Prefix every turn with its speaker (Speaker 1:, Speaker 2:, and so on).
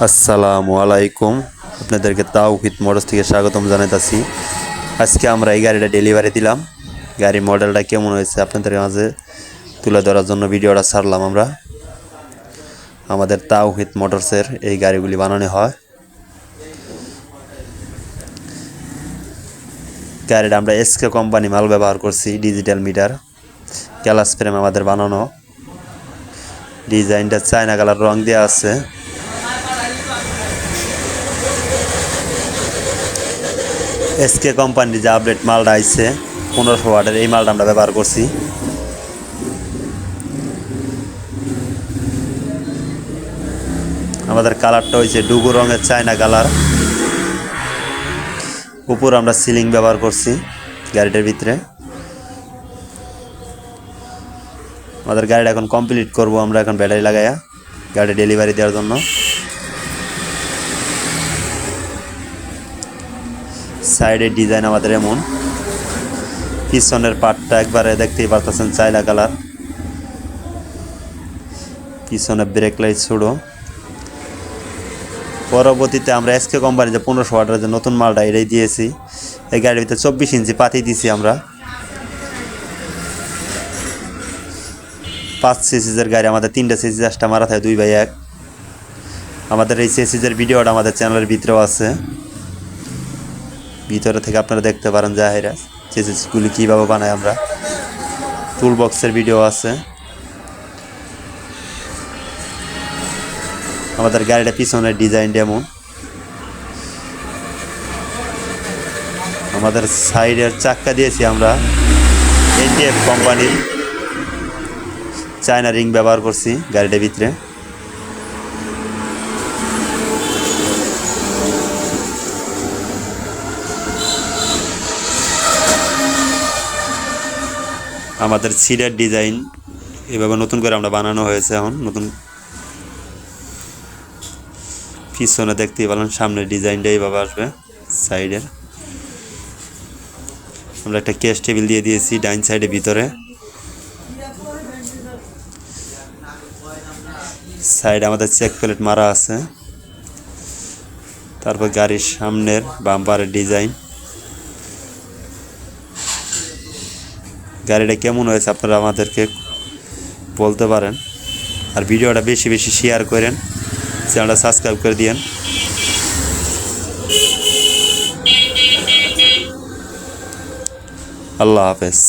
Speaker 1: আসসালামু আলাইকুম। আপনাদেরকে তাওহিদ মোটরস থেকে স্বাগতম জানাইতাছি। আজকে আমরা এই গাড়িটা ডেলিভারি দিলাম। গাড়ির মডেলটা কেমন হয়েছে আপনাদের মাঝে তুলে ধরার জন্য ভিডিওটা ছাড়লাম আমরা। আমাদের তাওহিদ মোটরসের এই গাড়িগুলি বানানো হয়। গাড়িটা আমরা এসকে কোম্পানি মাল ব্যবহার করছি ডিজিটাল মিটার গ্যালাস ফ্রেম আমাদের বানানো। ডিজাইনটা চায়না কালার রং দেওয়া আছে। এসকে কোম্পানির যে আপডেট মালটা আইছে, পনেরোশো ওয়াটের এই মালটা আমরা ব্যবহার করছি। আমাদের কালারটা হয়েছে ডুগু রঙের চায়না কালার। উপর আমরা সিলিং ব্যবহার করছি গাড়িটার ভিতরে। আমাদের গাড়িটা এখন কমপ্লিট করব আমরা এখন ব্যাটারি লাগাইয়া গাড়ি ডেলিভারি দেওয়ার জন্য। সাইডের ডিজাইন আমাদের এমন। পিছনের পাটটা একবারে দেখতেই পারতেছেন চাইলা কালার। পিছনে ব্রেক লাইট ছোড়ো। পরবর্তীতে আমরা এসকে কোম্পানির যে পনেরোশো ওয়াটের যে নতুন মালটা এটাই দিয়েছি। এই গাড়ির ভিতরে চব্বিশ ইঞ্চি পাতি দিয়েছি আমরা। পাঁচ সিসিজের গাড়ি, আমাদের তিনটা সিসিজ একটা মারা থাকে দুই বাই এক। আমাদের এই সিসিজের ভিডিওটা আমাদের চ্যানেলের ভিতরেও আছে। ভিতরে থেকে আপনারা দেখতে পারেন জাহেরা চেসিসগুলি কীভাবে বানাই আমরা। টুল বক্সের ভিডিও আছে। আমাদের গাড়িটা পিছনের ডিজাইন যেমন আমাদের সাইডের চাক্কা দিয়েছি আমরা এনটিএফ কোম্পানির চায়না রিং ব্যবহার করছি গাড়িটার ভিতরে। আমাদের সিটের ডিজাইন এভাবে নতুন করে আমরা বানানো হয়েছে এখন, নতুন পিছনে দেখতেই পেলাম সামনের ডিজাইনটা এইভাবে আসবে সাইডের। আমরা একটা ক্যাশ টেবিল দিয়ে দিয়েছি ডাইন সাইডের ভিতরে। সাইডে আমাদের চেক প্লেট মারা আছে। তারপর গাড়ির সামনের বাম্পারের ডিজাইন। গাড়িটা কেমন হয়েছে আপনারা আমাদেরকে বলতে পারেন। আর ভিডিওটা বেশি বেশি শেয়ার করেন, চ্যানেলটা সাবস্ক্রাইব করে দিয়েন। আল্লাহ হাফেজ।